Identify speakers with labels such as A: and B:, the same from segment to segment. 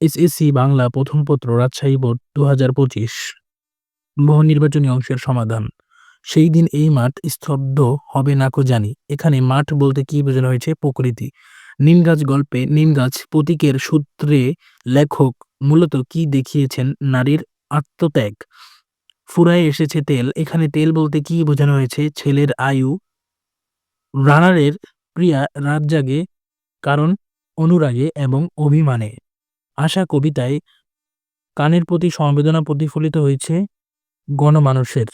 A: SSC Bangla প্রথম পত্র, Rajshahi board দু হাজার পঁচিশ। বহু নির্বাচনী অংশের সমাধান। সেই দিন এই মাঠ স্তব্ধ হবে না কো জানি। এখানে মাঠ বলতে কি বোঝানো হয়েছে? প্রকৃতি। নিমগাছ গল্পে নিমগাছ প্রতীকের সূত্রে লেখক মূলত কি দেখিয়েছেন? নারীর আত্মত্যাগ। ফুরায় এসেছে তেল। এখানে তেল বলতে কি বোঝানো হয়েছে? ছেলের আয়ু। রানারের প্রিয়া রাত জাগে কারণ অনুরাগে এবং অভিমানে। আশা কবিতায় কানের প্রতি সমবেদনা প্রতিফলিত হয়েছে গণমানুষের।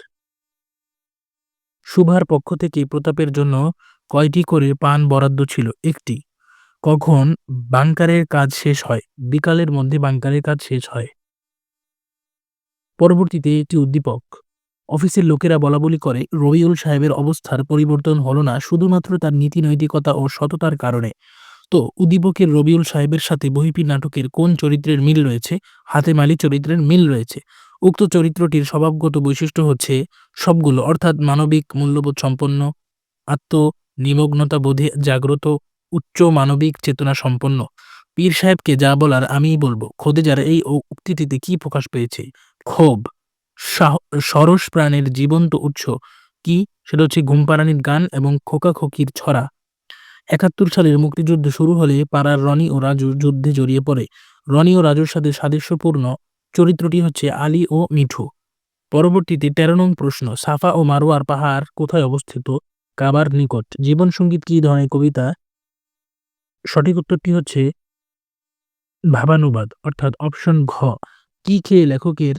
A: সুভার পক্ষ থেকে প্রতাপের জন্য কয়টি করে পান বরাদ্দ ছিল? একটি, কখন বাংকারের কাজ শেষ হয়? বিকালের মধ্যে বাংকারের কাজ শেষ হয়। পরবর্তীতে একটি উদ্দীপক, অফিসের লোকেরা বলাবলি করে, রবিউল সাহেবের অবস্থার পরিবর্তন হলো না, শুধুমাত্র তার নীতি নৈতিকতা ও সততার কারণে। তো উদ্দীপকের রবিউল সাহেবের সাথে বহিপি নাটকের কোন চরিত্রের মিল রয়েছে? হাতে মালি চরিত্রের মিল রয়েছে। উক্ত চরিত্রটির স্বভাবগত বৈশিষ্ট্য হচ্ছে সবগুলো, অর্থাৎ মানবিক, মূল্যবোধ সম্পন্ন আত্ম নিমগ্নতা বোধে জাগ্রত, উচ্চ মানবিক চেতনা সম্পন্ন। পীর সাহেবকে যা বলার আমিই বলব। খোদেজার এই ও- উক্তিটিতে কি প্রকাশ পেয়েছে? ক্ষোভ। সরস প্রাণের জীবন্ত উৎস। কি? সেটা হচ্ছে ঘুমপাড়ানির গান এবং খোকাখোকির ছড়া। একাত্তর সালের মুক্তিযুদ্ধ শুরু হলে পাড়ার রনি ও রাজু যুদ্ধে জড়িয়ে পড়ে। রনি ও রাজুর সাথে সাদৃশ্যপূর্ণ চরিত্রটি হচ্ছে আলী ও মিঠু। পরবর্তীতে তেরো নং প্রশ্ন, সাফা ও মারোয়ার পাহাড় কোথায় অবস্থিত? কাবার নিকট। জীবন সংগীত কি ধরনের কবিতা? সঠিক উত্তরটি হচ্ছে ভাবানুবাদ, অর্থাৎ অপশন ঘ। কি খেয়ে লেখকের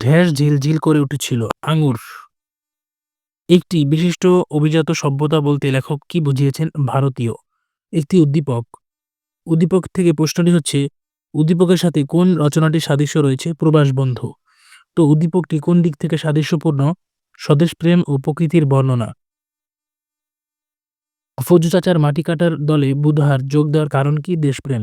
A: ঢেস ঝিলঝিল করে উঠেছিল আঙুর? একটি বিশিষ্ট অভিজাত সভ্যতা বলতে লেখক কি বুঝিয়েছেন? ভারতীয়। একটি উদ্দীপক। উদ্দীপক থেকে প্রশ্নটি হচ্ছে, উদ্দীপকের সাথে কোন রচনাটির সাদৃশ্য রয়েছে? প্রবাস বন্ধু। তো উদ্দীপকটি কোন দিক থেকে সাদৃশ্যপূর্ণ? স্বদেশ প্রেম ও প্রকৃতির বর্ণনা। ফজু চাচার মাটি কাটার দলে বুধহার যোগ দেওয়ার কারণ কি দেশপ্রেম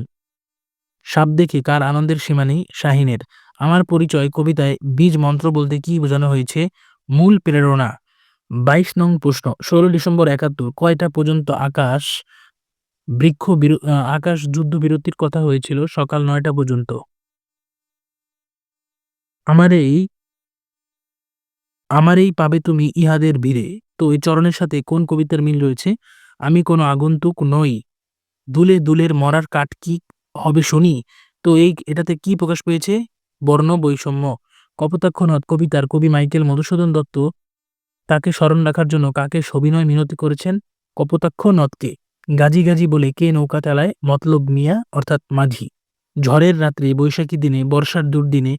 A: সাপ দেখে কার আনন্দের সীমা নেই? শাহিনের। আমার পরিচয় কবিতায় বীজ মন্ত্র বলতে কি বোঝানো হয়েছে? মূল প্রেরণা। বাইশ নং প্রশ্ন, ষোলো ডিসেম্বর একাত্তর, কয়টা পর্যন্ত আকাশ বৃক্ষ আকাশ যুদ্ধ বিরতির কথা হয়েছিল সকাল নয়টা পর্যন্ত? আমার এই আমার এই পাবে তুমি ইহাদের বীরে, তো এই চরণের সাথে কোন কবিতার মিল রয়েছে? আমি কোনো আগন্তুক নই, দুলে দুলের মরার কাঠ কি হবে শুনি? তো এই, এটাতে কি প্রকাশ পেয়েছে? বর্ণ বৈষম্য। কপোতাক্ষ নদ কবিতার কবি মাইকেল মধুসূদন দত্ত তাকে স্মরণ রাখার জন্য কাকে সবিনয় মিনতি করেছেন? কপোতাক্ষ নদকে। গাজি গাজি বলে কে নৌকা চালায়? মতলব মিয়া, অর্থাৎ মাঝি। ঝড়ের রাত্রে, বৈশাখী দিনে, বর্ষার দুর্দিনে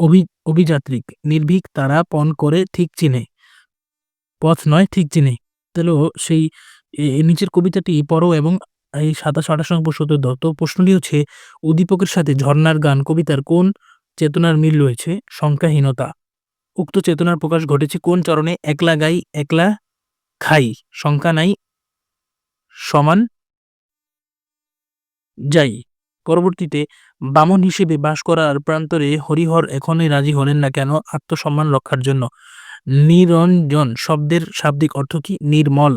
A: অভি, অভিযাত্রিক, নির্ভীক তারা পণ করে ঠিক চিনে। পথ নয় ঠিক চিনে। তাহলে সেই নিচের কবিতাটি পড়ো এবং এই সাতাশ আঠাশ নং প্রশ্ন উত্তর দাও তো প্রশ্নটি হচ্ছে, উদ্দীপকের সাথে ঝর্ণার গান কবিতার কোন চেতনার মিল রয়েছে? সংখ্যাহীনতা। উক্ত চেতনার প্রকাশ ঘটেছে কোন চরণে? একলা গাই, একলা খাই সংখ্যা নাই, সমান যাই। পরবর্তীতে বামন হিসেবে বাস করার প্রান্তরে হরিহর এখনই রাজি হলেন না কেন? আত্মসম্মান রক্ষার জন্য। নিরঞ্জন শব্দের শাব্দিক অর্থ কি? নির্মল।